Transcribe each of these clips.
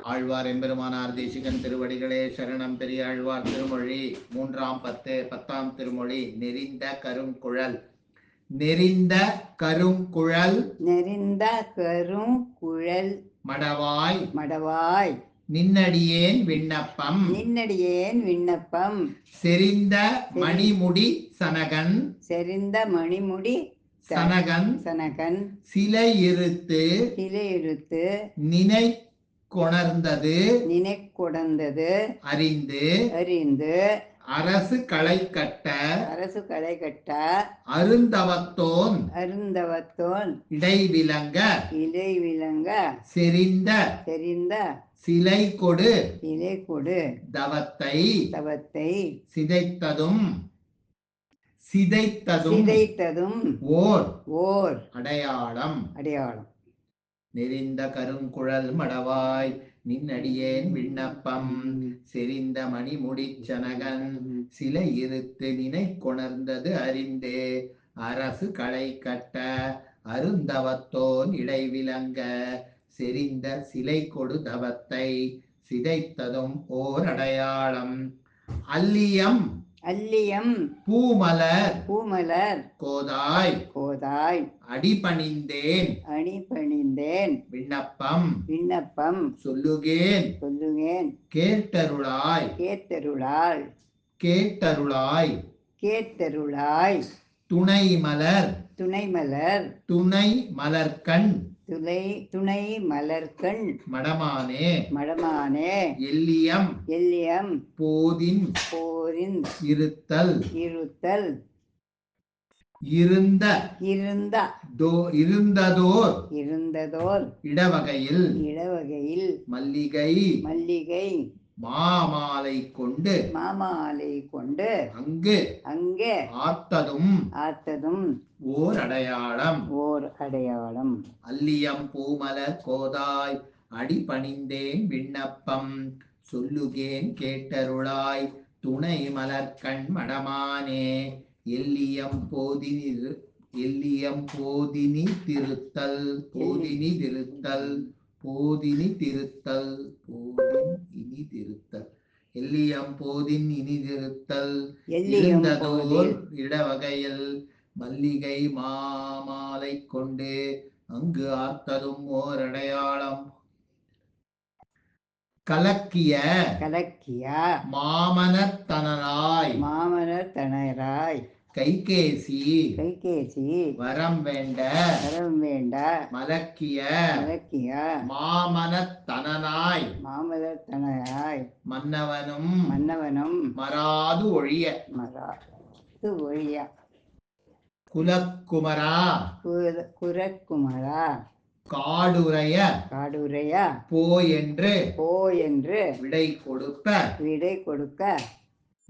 ஆழ்வார் எம்பெருமானார் தேசிகன் திருவடிகளே சரணம் பெரிய ஆழ்வார் திருமொழி. மூன்றாம் பத்து பத்தாம் திருமொழி. நெறிந்த கருங்குழல். நெறிந்த கருங்குழல். நெறிந்த கரும் குழல் மடவாய். மடவாய். நின்னடியேன் விண்ணப்பம். நின்னடியேன் விண்ணப்பம். செறிந்த மணிமுடி சனகன். செறிந்த மணிமுடி சனகன். சனகன். சிலை இருத்து கிளையுறுத்து நினை கொணர்ந்தது நினைக்குடந்தது அறிந்து. அறிந்து. அரசு களை கட்ட. அரசு களை கட்ட. அருந்தவத்தோன். அருந்தவத்தோன். இடைவிலங்க. இலை விளங்க செறிந்த. தெரிந்த சிலை கொடு இலை கொடு தவத்தை. தவத்தை. சிதைத்ததும். சிதைத்ததும் சிதைத்ததும் ஓர் ஓர் அடையாளம். அடையாளம். நெறிந்த கருங்குழல் மடவாய் நின்னடியேன் விண்ணப்பம். செறிந்த மணிமுடிச் சனகன் சிலை இருத்து நினை கொணர்ந்தது அறிந்து. அரசு களை கட்ட அருந்தவத்தோன் இடைவிலங்க செறிந்த சிலை கொடு தவத்தை சிதைத்ததும் ஓர் அடையாளம். அல்லியம் அல்லியம். பூமலர். பூமலர். கோதாய். கோதாய். அடிபணிந்தேன். அணி பணிந்தேன் விண்ணப்பம். விண்ணப்பம். சொல்லுகேன். சொல்லுவேன் கேட்டருளாய். கேத்தருளாள் கேட்டருளாய். கேத்தருளாய் துணை மலர் துணை மலர் துணை மலர்கண் துளை துணை மலர்கண் மடமானே. மடமானே. எல்லியம். எல்லியம். போதின். போரின் இருத்தல். இருத்தல். இருந்த. இருந்த. தோ இருந்ததோர். இருந்ததோர். இடவகையில். இடவகையில். மல்லிகை. மல்லிகை. மாமாலை கொண்டு மாமாலை கொண்டு அங்கு அங்கே ஆர்த்ததும் ஆத்ததும் ஓர் அடையாளம் ஓர் அடையாளம். அல்லியம் பூமலர் கோதாய் அடிபணிந்தேன் விண்ணப்பம் சொல்லுகேன் கேட்டருளாய் துணை மலர்கண் மடமானே எல்லியம் போதினி எல்லியம் போதினி திருத்தல் போதினி திருத்தல் போதினி திருத்தல் இனி திருத்தல் எல்லியம் போதின் இனி திருத்தல் எல்லியம் இருந்ததோர் இடவகையில். மல்லிகை மாமாலை கொண்டு அங்கு ஆர்த்ததும் ஓர் அடையாளம் கலக்கிய கலக்கிய மாமனத்தனராய் மாமனர் தனராய் கைகேசி. கைகேசி. வரம் வேண்ட. வரம் வேண்ட. மலக்கிய. கலக்கிய மாமனத்தனனாய் மாமலர் தனராய் மன்னவனும். மன்னவனும். மறாது ஒழிய. மரா இது ஒழிய. குலக்குமரா. குர- குரக்குமரா காடுரைய. காடுரைய. போ என்று போ என்று விடை கொடுப்ப. விடை கொடுக்க.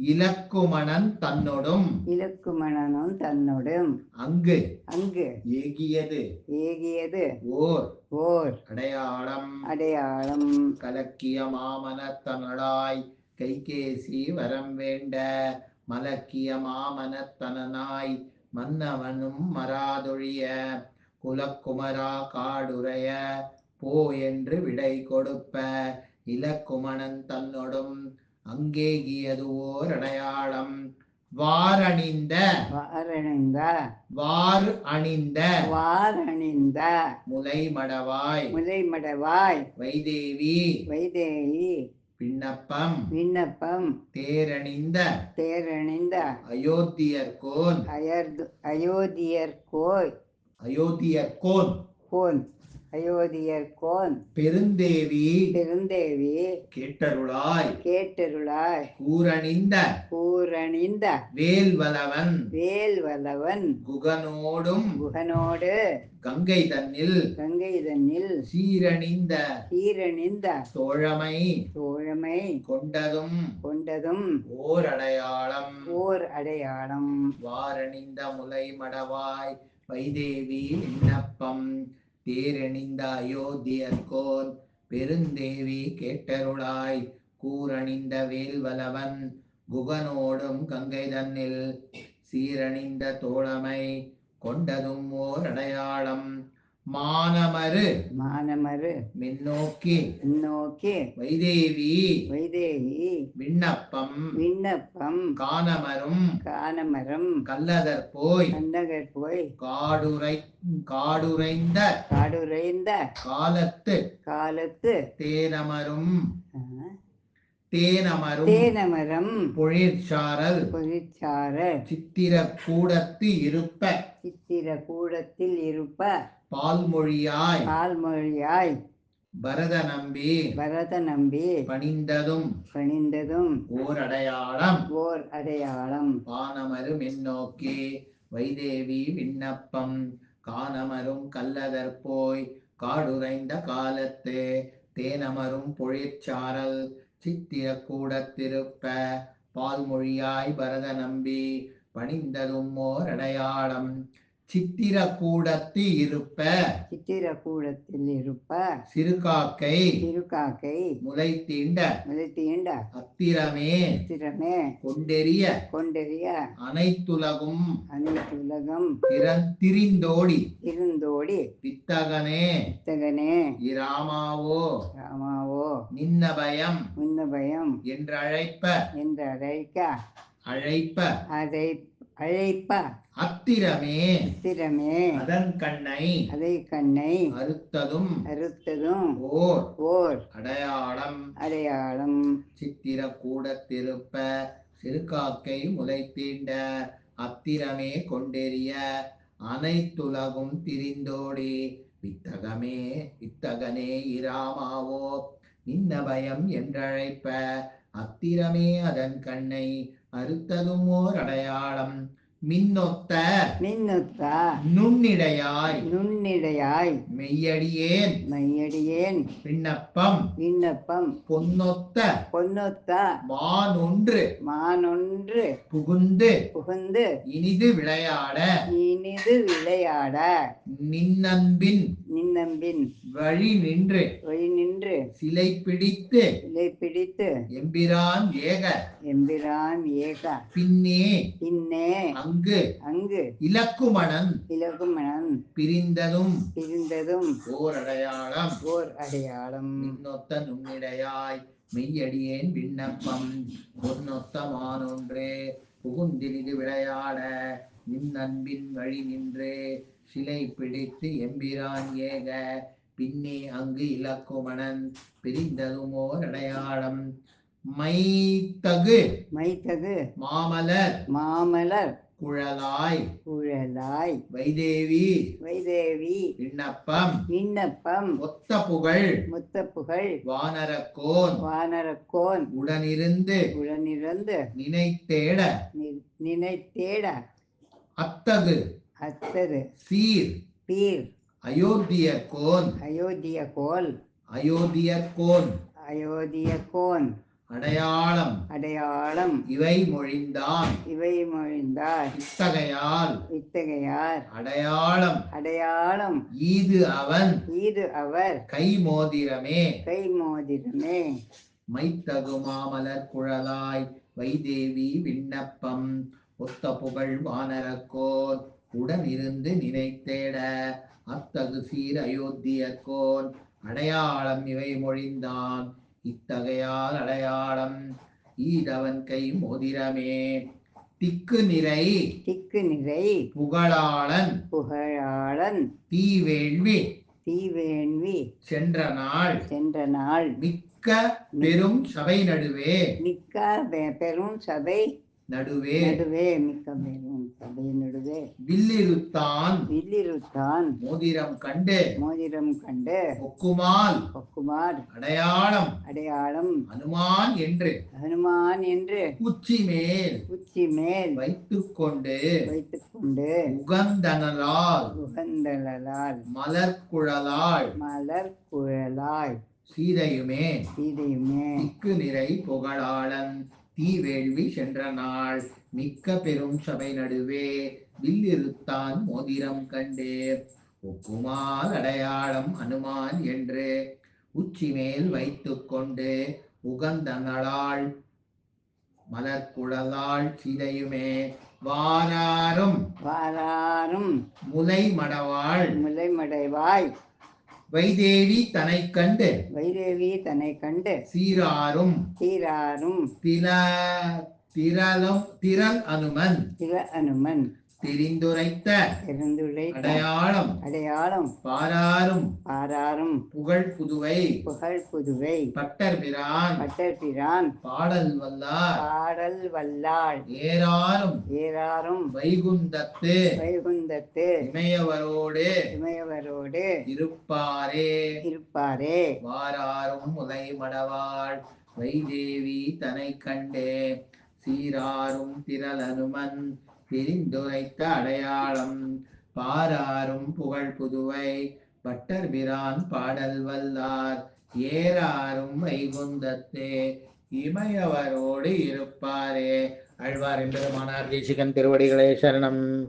இலக்குமணன் தன்னொடும். இலக்குமணனும் தன்னோடும். அங்கு. அங்கு. ஏகியது. ஏகியது. ஓர். ஓர். அடையாளம். அடையாளம். கலக்கிய மாமனத்தனளாய் கைகேசி வரம் வேண்ட. மலக்கிய மாமனத்தனனாய் மன்னவனும் மராதொழிய குலக்குமரா காடுரைய போ என்று விடை கொடுப்ப. இலக்குமணன் தன்னொடும். அங்கேகியது ஓர் அடையாளம். வாரணிந்த. வாரணிந்த. வார் அணிந்த வாரணிந்த. முலை மடவாய் முலைமடவாய். வைதேவி. வைதேகி விண்ணப்பம். விண்ணப்பம். தேரணிந்த. தேரணிந்த. அயோத்தியர்கோன். அயர்து அயோத்தியர் கோய் அயோத்தியர்கோன். கோன். அயோத்தியர் கோன் பெருந்தேவி பெருந்தேவி கேட்டருளாய். கேட்டருளாய். கூரணிந்த கூரணிந்த வேல்வலவன் வேல்வலவன் குகனோடும் குகனோடு கங்கை தன்னில் கங்கை தன்னில் சீரணிந்த சீரணிந்த தோழமை தோழமை கொண்டதும் கொண்டதும் ஓர் அடையாளம் ஓர் அடையாளம் வாரணிந்த முலை மடவாய் வைதேவி விண்ணப்பம். தேரணிந்த அயோத்தியர்கோன் பெருந்தேவி கேட்டருளாய். கூரணிந்த வேல்வலவன் குகனோடும் கங்கை தன்னில் சீரணிந்த தோழமை கொண்டதும் ஓர் அடையாளம். மானமரு மானமரு மின்னோக்கி. முன்னோக்கி. வைதேவி. வைதேகி விண்ணப்பம். விண்ணப்பம். கானமரும். கானமரம். கல்லதற் போய் கண்ணகர் போய் காடுரை காடுரைந்த. காடுரைந்த. காலத்து. காலத்து. தேனமரும். தேனமரும் தேனமரம் பொழிற்சாரல் பொறிச்சார சித்திர கூடத்து இருப்ப சித்திர கூடத்தில் இருப்ப பால்மொழியாய் பால்மொழியாய் பரத நம்பி பரத நம்பி பணிந்ததும் பணிந்ததும் ஓர் அடையாளம் ஓர் அடையாளம் பானமரு மின்னோக்கி வைதேவி விண்ணப்பம் கானமரும் கல்லதற் போய் காடுரைந்த காலத்து தேனமரும் பொழிற்சாரல் சித்திர கூடத்திருப்ப பால்மொழியாய் பரத நம்பி பணிந்ததும் ஓர் அடையாளம் சித்திர கூடத்து இருப்ப. சித்திர கூடத்தில் இருப்ப சிறுகாக்கை திருக்காக்கை முளை தீண்ட முளைத்தீண்ட. அத்திரமே. சித்திரமே கொண்டெறிய. கொண்டெறிய. அனைத்துலகும். அனைத்துலகம். திரிந்தோடி. இருந்தோடி வித்தகனே. புத்தகனே இராமாவோ. ராமாவோ நின்ன பயம் முன்ன பயம் என்றழைப்ப. என்று அழைக்க அழைப்ப. அதை அழைப்ப. அத்திரமே. சித்திரமே அதன் கண்ணை. அதை கண்ணை. அறுத்ததும். அறுத்ததும். ஓர். ஓர். அடையாளம். அடையாளம். சித்திர கூடத்திருப்ப சிறுகாக்கை முளை தீண்ட அத்திரமே கொண்டெறிய. அனைத்துலகும் திரிந்தோடி. வித்தகமே வித்தகனே இராமாவோ. நின்ன பயம் என்றழைப்ப. அத்திரமே அதன் கண்ணை. அறுத்ததும் ஓர் அடையாளம். மின்னொத்த மின்னுத்த நுண்ணிடையாய். நுண்ணிடையாய். மெய்யடியேன். மையடியேன் விண்ணப்பம். விண்ணப்பம். பொன்னொத்த. பொன்னொத்த. மானொன்று. மானொன்று. புகுந்து. புகுந்து. இனிது விளையாட. இனிது விளையாட. நின்னன்பின். நின்னம்பின் வழி நின்று. வழி நின்று. சிலை பிடித்து இலை பிடித்து. எம்பிரான் ஏக. எம்பிரான் ஏக. பின்னே. பின்னே. அங்கு அங்கு இலக்குமணன் இலகுமணன் பிரிந்ததும் பிரிந்ததும் ஓர் அடையாளம் ஓர் அடையாளம். மின்னொத்த நுண்ணிடையாய் மெய்யடியேன் விண்ணப்பம். பொன்னொத்த மானொன்றே புகுந்திரிது விளையாட நின்னன்பின் வழி நின்று சிலை பிடித்து எம்பிரான் ஏக பின்னே அங்கு இலக்குமணன் பிரிந்ததும் ஓர் அடையாளம். மைத்தகு மைத்தகு மாமலர் மாமலர் குழலாய். குழலாய். வைதேவி. வைதேவி. விண்ணப்பம். விண்ணப்பம். ஒத்த புகழ். முத்தப்புகழ் வானரக்கோன். வானரக்கோன். உடனிருந்து. உடனிருந்து. நினைத்தேட. நினைத்தேட. அத்தகு. அத்தது சீர். பீர். அயோத்தியர்கோன் அயோத்திய கோல் அயோத்தியர்கோன் அயோத்திய கோன் அடையாளம். அடையாளம். இவை மொழிந்தான் இவை மொழிந்தார். இத்தகையால் இத்தகையார். அடையாளம். அடையாளம். ஈது அவன். இது அவர். கை மோதிரமே. கை மோதிரமே. மைத்தகு மாமலர் குழலாய் வைதேவி விண்ணப்பம். ஒத்த புகழ் வானரக்கோன். உடனிருந்து நினைத்தேட. அத்தகு சீர் அயோத்தியர்கோன் அடையாளம் இவை மொழிந்தான். இத்தகையால் அடையாளம் ஈதவன் கை மோதிரமே. திக்கு நிறை திக்கு நிறை புகழாளன் புகழாளன் தீவேள்வி தீவேண்வி சென்ற நாள் சென்ற நாள் மிக்க பெரும் சபை நடுவே. மிக்க பெரும் சபை நடுவே நடுவே மிக்க நடுவே. வில்லிருத்தான். வில்லிருத்தான். மோதிரம் கண்டு மோதிரம் கண்டு ஒக்குமால் ஒக்குமார் அடையாளம் அடையாளம் அனுமான் என்று ஹனுமான் என்று உச்சி மேல் உச்சி மேல் வைத்துக் கொண்டு வைத்துக் கொண்டு உகந்தனலால் உகந்தலால் மலர் குழலாள் மலர் குழலாய் சீதையுமே சீதையுமே திக்கு நிறை புகழாளன். தீவேள்வி சென்ற நாள். மிக்க பெரும் சபை நடுவே வில்லிருத்தான் மோதிரம் கண்டு ஒக்குமால் அடையாளம் அனுமான் என்று உச்சி மேல் வைத்துக் கொண்டு உகந்த நளாள் மலர்குழலாள் சீதையுமே. வாராரும் வாராரும் முலை மடவாள் முலைமடைவாய் வைதேவி தனை கண்டு வைதேவி தன்னை கண்டு சீராரும். தீராரும் தில திரளும் திரள் அனுமன். தில அனுமன். திரிந்துரைத்த அடையாளம் அடையாளம் பாராரும் பாராரும் புகழ் புதுவை புகழ் புதுவை பட்டர் பிரான் பட்டர்பிரான் பாடல் வல்லார் பாடல் வல்லாள் ஏறாரும் ஏறாரும் வைகுந்தத்து வைகுந்தத்து இமையவரோடு இமையவரோடு இருப்பாரே இருப்பாரே வாராரும் முலை மடவாள் வைதேவி தனை கண்டே சீராரும் திரள் விரிந்துரைத்த அடையாளம் பாராரும் புகழ் புதுவை. பட்டர் பிரான் பாடல் வல்லார் ஏறாரும் வைகுந்தத்தே. இமையவரோடு இருப்பாரே. அழ்வார் எம்பெருமானார் தேசிகன் திருவடிகளே சரணம்.